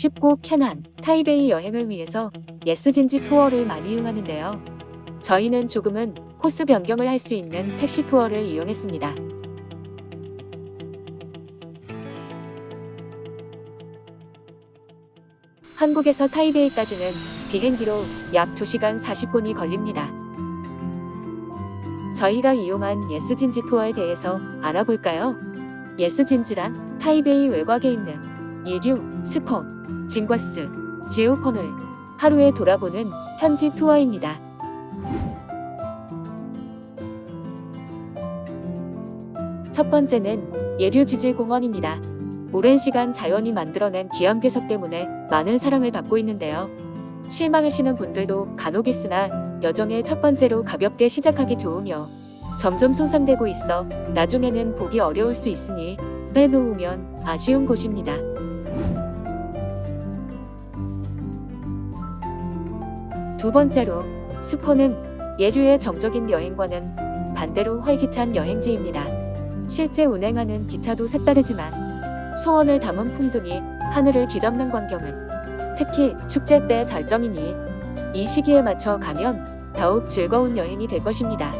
쉽고 편한 타이베이 여행을 위해서 예스진지 투어를 많이 이용하는데요. 저희는 조금은 코스 변경을 할 수 있는 택시 투어를 이용했습니다. 한국에서 타이베이까지는 비행기로 약 2시간 40분이 걸립니다. 저희가 이용한 예스진지 투어에 대해서 알아볼까요? 예스진지란 타이베이 외곽에 있는 이류, 스퍼, 진과스, 지우폰을 하루에 돌아보는 현지 투어입니다. 첫 번째는 예류 지질공원입니다. 오랜 시간 자연이 만들어낸 기암괴석 때문에 많은 사랑을 받고 있는데요. 실망하시는 분들도 간혹 있으나 여정의 첫 번째로 가볍게 시작하기 좋으며 점점 손상되고 있어 나중에는 보기 어려울 수 있으니 빼놓으면 아쉬운 곳입니다. 두 번째로 스포는 예류의 정적인 여행과는 반대로 활기찬 여행지입니다. 실제 운행하는 기차도 색다르지만 소원을 담은 풍등이 하늘을 뒤덮는 광경은 특히 축제 때 절정이니 이 시기에 맞춰 가면 더욱 즐거운 여행이 될 것입니다.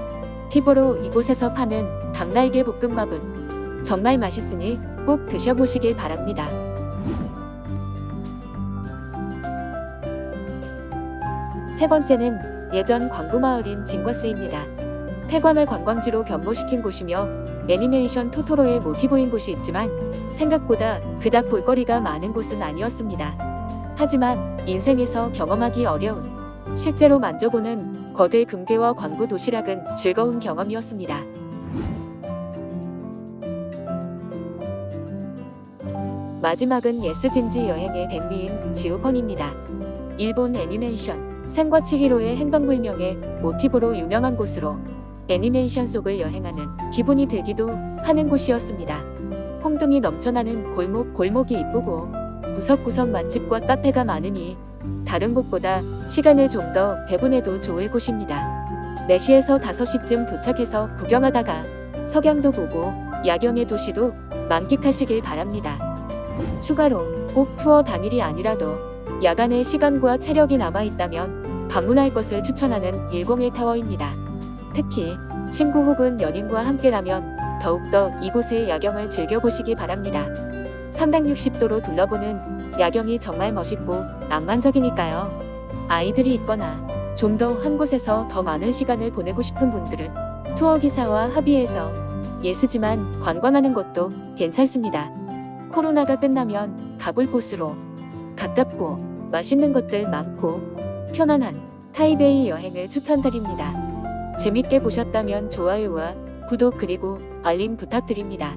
팁으로 이곳에서 파는 닭날개 볶음밥은 정말 맛있으니 꼭 드셔보시길 바랍니다. 세 번째는 예전 광부마을인 진과스입니다. 폐광을 관광지로 변모시킨 곳이며 애니메이션 토토로의 모티브인 곳이 있지만 생각보다 그닥 볼거리가 많은 곳은 아니었습니다. 하지만 인생에서 경험하기 어려운 실제로 만져보는 거대 금괴와 광부 도시락은 즐거운 경험이었습니다. 마지막은 예스진지 여행의 백미인 지우펀입니다. 일본 애니메이션 생과 치히로의 행방불명의 모티브로 유명한 곳으로 애니메이션 속을 여행하는 기분이 들기도 하는 곳이었습니다. 홍등이 넘쳐나는 골목 골목이 이쁘고 구석구석 맛집과 카페가 많으니 다른 곳보다 시간을 좀 더 배분해도 좋을 곳입니다. 4시에서 5시쯤 도착해서 구경하다가 석양도 보고 야경의 도시도 만끽하시길 바랍니다. 추가로 꼭 투어 당일이 아니라도 야간에 시간과 체력이 남아있다면 방문할 것을 추천하는 101 타워입니다. 특히 친구 혹은 연인과 함께라면 더욱더 이곳의 야경을 즐겨보시기 바랍니다. 360도로 둘러보는 야경이 정말 멋있고 낭만적이니까요. 아이들이 있거나 좀 더 한 곳에서 더 많은 시간을 보내고 싶은 분들은 투어 기사와 합의해서 예수지만 관광하는 것도 괜찮습니다. 코로나가 끝나면 가볼 곳으로 가깝고 맛있는 것들 많고 편안한 타이베이 여행을 추천드립니다. 재밌게 보셨다면 좋아요와 구독 그리고 알림 부탁드립니다.